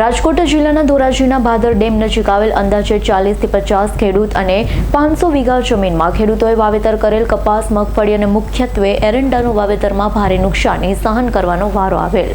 રાજકોટ જિલ્લાના ધોરાજીના ભાદર ડેમ નજીક આવેલ અંદાજે ચાલીસથી પચાસ ખેડૂત અને પાંચસો વીઘા જમીનમાં ખેડૂતોએ વાવેતર કરેલ કપાસ, મગફળી અને મુખ્યત્વે એરંડાનું વાવેતરમાં ભારે નુકસાની સહન કરવાનો વારો આવેલ.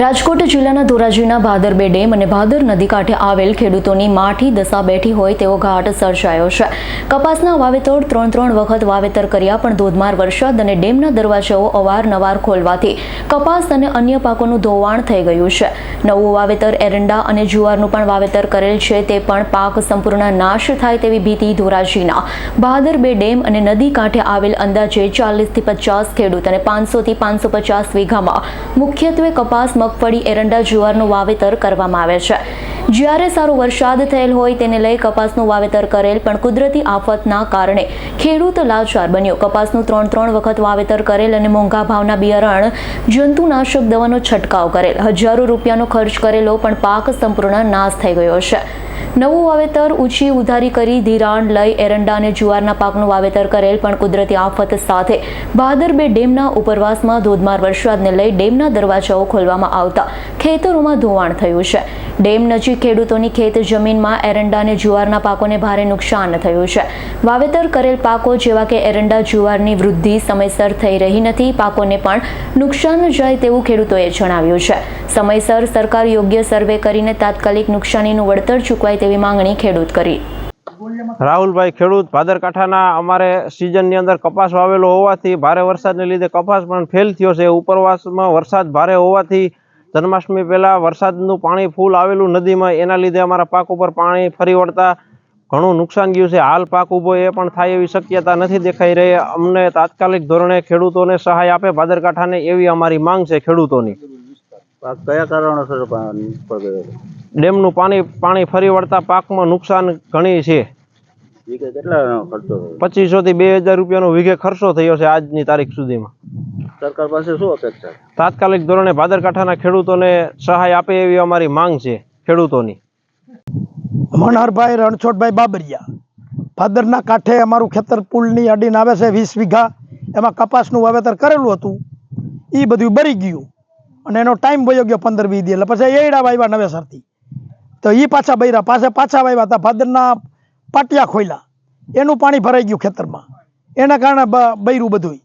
રાજકોટ જિલ્લાના ધોરાજીના ભાદર બે ડેમ અને ભાદર નદી કાંઠે આવેલ ખેડૂતોની માઠી દશા બેઠી હોય તેવો ઘાટ સર્જાયો છે. કપાસના વાવેતર ત્રણ ત્રણ વખત વાવેતર કર્યા પણ ધોધમાર વરસાદ અને ડેમના દરવાજાઓ અવારનવાર ખોલવાથી કપાસ અને અન્ય પાકોનું ધોવાણ થઈ ગયું છે. નવું વાવેતર એરંડા અને જુવારનું પણ વાવેતર કરેલ છે, તે પણ પાક સંપૂર્ણ નાશ થાય તેવી ભીતિ ધોરાજીના. બહાદર બે ડેમ અને નદી કાંઠે આવેલ અંદાજે ચાલીસથી પચાસ ખેડૂત અને પાંચસોથી પાંચસો પચાસ વીઘામાં મુખ્યત્વે કપાસ, મગફળી, એરંડા, જુવારનું વાવેતર કરવામાં આવે છે. જ્યારે સારો વરસાદ થયેલ હોય તેને લઈ કપાસનું વાવેતર કરેલ પણ કુદરતી આફતના કારણે ખેડૂત લાચાર બન્યો. કપાસનું ત્રણ ત્રણ વખત વાવેતર કરેલ અને મોંઘા ભાવના બિયારણ, જંતુનાશક દવાનો છંટકાવ કરેલ. હજારો રૂપિયાનો ખર્ચ કરેલો પણ પાક સંપૂર્ણ નાશ થઈ ગયો છે. નવું વાવેતર ઊંચી ઉધારી કરી ધિરાણ લઈ એરંડા અને જુવારના પાકનું વાવેતર કરેલ, પણ કુદરતી આફત સાથે બહાદર બે ડેમના ઉપરવાસમાં ધોધમાર વરસાદને લઈ ડેમના દરવાજાઓ ખોલવામાં આવતા ખેતરોમાં ધોવાણ થયું છે. ડેમ નજીક ખેડૂતોની ખેત જમીનમાં એરંડા અને જુવારના પાકોને ભારે નુકસાન થયું છે. વાવેતર કરેલ પાકો જેવા કે એરંડા જુવારની વૃદ્ધિ સમયસર થઈ રહી નથી, પાકોને પણ નુકસાન જાય તેવું ખેડૂતોએ જણાવ્યું છે. સમયસર સરકાર યોગ્ય સર્વે કરીને તાત્કાલિક નુકસાનીનું વળતર ચૂકવાય તેવી માંગણી ખેડૂત કરી. રાહુલભાઈ ખેડૂત ભાદરકાંઠાના અમારે સિઝનની અંદર કપાસ વાવેલો હોવાથી ભારે વરસાદને લીધે કપાસ પણ ફેલ થયો છે. ઉપરવાસમાં વરસાદ ભારે હોવાથી જન્માષ્ટમી પહેલાં વરસાદનું પાણી ફૂલ આવેલું નદીમાં. એના લીધે અમારા પાક ઉપર પાણી ફરી વળતા ઘણું નુકસાન ગયું છે. હાલ પાક ઊભો એ પણ થાય એવી શક્યતા નથી દેખાઈ રહી. અમને તાત્કાલિક ધોરણે ખેડૂતોને સહાય આપે. ભાદરકાંઠાને એવી અમારી માંગ છે ખેડૂતોની. કયા કારણોસર ડેમનું પાણી પાણી ફરી વળતા પાકમાં નુકસાન ઘણી છે. પચીસો થી બે હજાર રૂપિયાનો વીઘે ખર્ચો થયો છે આજની તારીખ સુધીમાં. સરકાર પાસે શું અપેક્ષા તાત્કાલિક ધોરણે ભાદરકાંઠાના ખેડૂતોને સહાય આપે એવી અમારી માંગ છે ખેડૂતોની. મનહરભાઈ રણછોડભાઈ બાબરિયા. ભાદરના કાંઠે અમારું ખેતર પુલની અડીને આવે છે વીસ વીઘા. એમાં કપાસનું વાવેતર કરેલું હતું. એ બધું બરી ગયું. અને એનો ટાઈમ વયો ગયો પંદર વીસ દી એટલે પછી એડા વાવ્યા નવેસરથી. તો એ પાછા બૈરા, પાછા પાછા વાવ્યા હતા ભાદરના પાટિયા ખોલ્યા એનું પાણી ભરાઈ ગયું ખેતરમાં. એના કારણે બૈરું બધું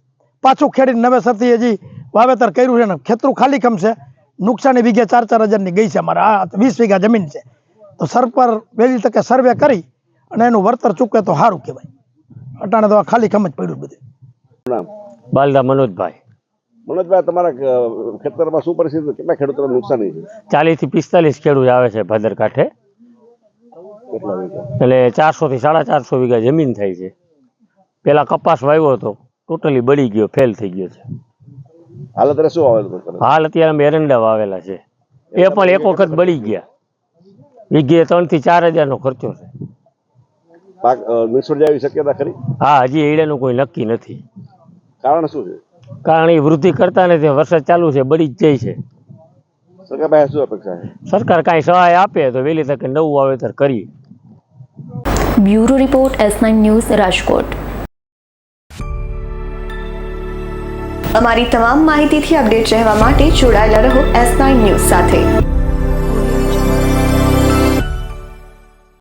પાછું ખેડીને નવેસરથી હજી વાવેતર કર્યું છે ને, ખેતરું ખાલી ખમ છે. નુકસાની વીઘે ચાર ચાર હજારની ગઈ છે અમારે. આ વીસ વીઘા જમીન છે. તો સર પર વહેલી તકે સર્વે કરી અને એનું વળતર ચૂકવે તો સારું કહેવાય. અટાણે તો ખાલી ખમ જ પડ્યું બધું બાલદા મનોજભાઈ. મનોજભાઈ તમારા ખેતરમાં શું પરિસ્થિતિ? કેટલા ખેડૂતોને નુકસાની છે? ચાલીસથી પિસ્તાલીસ ખેડૂત આવે છે ભદર કાંઠે એટલે ચારસો થી સાડા ચારસો વીઘા જમીન થાય છે. પેલા કપાસ વાવ્યો હતો ટોટલી બળી ગયો ફેલ થઈ ગયો છે. હાલ અત્યારે શું વાવેલું હાલ અત્યારે અમે એરંડા વાવેલા છે. એ પણ એક વખત બળી ગયા. વીઘે ત્રણથી ચાર હજાર નો ખર્ચો છે. પાક નિષ્ફળ જાય શક્યતા ખરી? હા હજી એડાનું કોઈ નક્કી નથી. કારણ શું છે? કારણ એ વૃદ્ધિ કરતા નથી વરસાદ ચાલુ છે બળી જ જાય છે. સરકાર પાસે શું અપેક્ષા છે? સરકાર કાંઈ સહાય આપે તો વહેલી તકે નવું વાવેતર કરીએ. Bureau report S nine news Rajkot. અમારી તમામ માહિતીથી અપડેટ રહેવા માટે જોડાયેલા રહો એસ નાઇન ન્યૂઝ સાથે.